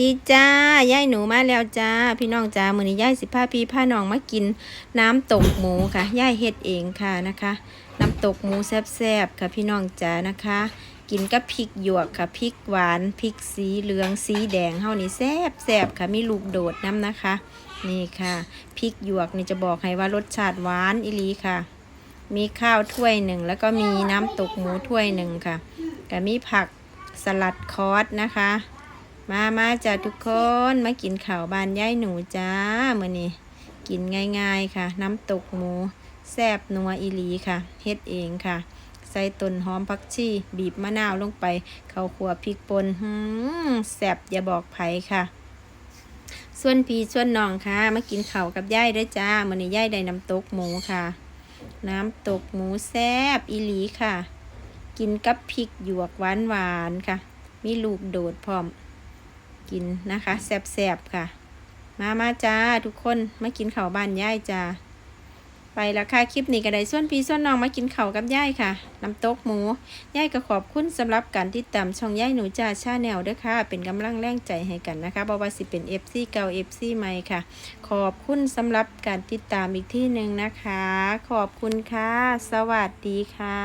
ดีจ้ายายหนูมาแล้วจ้า พี่น้องจ้ามือนี้ยายสิพาพี่พาน้องมากิน น้ำตกหมูค่ะยายเฮ็ดเองค่ะนะคะ น้ำตกหมูแซ่บๆค่ะพี่น้องจ้านะคะ กินกับพริกหยวกค่ะพริกหวานพริกสีเหลืองสีแดงเฮานี่แซ่บๆค่ะมีลูกโดดน้ำนะคะ นี่ค่ะพริกหยวกนี่จะบอกให้ว่ารสชาติหวานอีหลีค่ะ มีข้าวถ้วยหนึ่งแล้วก็มีน้ำตกหมูถ้วยหนึ่งค่ะก็มีผักสลัดคอสนะคะ มามาจ้ะทุกคนมากินข้าวบานย่ายหนูจ้ามือนี้กินง่ายๆค่ะ น้ำตกหมูแซบนัวอีหลีค่ะเฮ็ดเองค่ะ ใส่ต้นหอมผักชีบีบมะนาวลงไปข้าวคั่วพริกป่นหืมแซบอย่าบอกไผค่ะ ส่วนพี่ส่วนน้องค่ะ มากินข้าวกับย่ายด้วยจ้ามือนี้ย่ายได้น้ำตกหมูค่ะ น้ำตกหมูแซบอีหลีค่ะ กินกับพริกหยวกหวานหวานๆค่ะ มีลูกโดดพร้อม กินนะคะแซบๆค่ะ มามาจ้าทุกคนมากินข้าวบ้านย่ายจ้าไปแล้วค่ะคลิปนี้ก็ได้ส่วนพี่ส่วนน้องมากินข้าวกับย่ายค่ะน้ำตกหมูย่ายก็ขอบคุณสำหรับการติดตามช่องย่ายหนูจ้าชาแนลด้วยค่ะ เป็นกำลังแรงใจให้กันนะคะบว่าสิเป็น FC เก่า FC ใหม่ค่ะ ขอบคุณสำหรับการติดตามอีกที่หนึ่งนะคะ ขอบคุณค่ะ สวัสดีค่ะ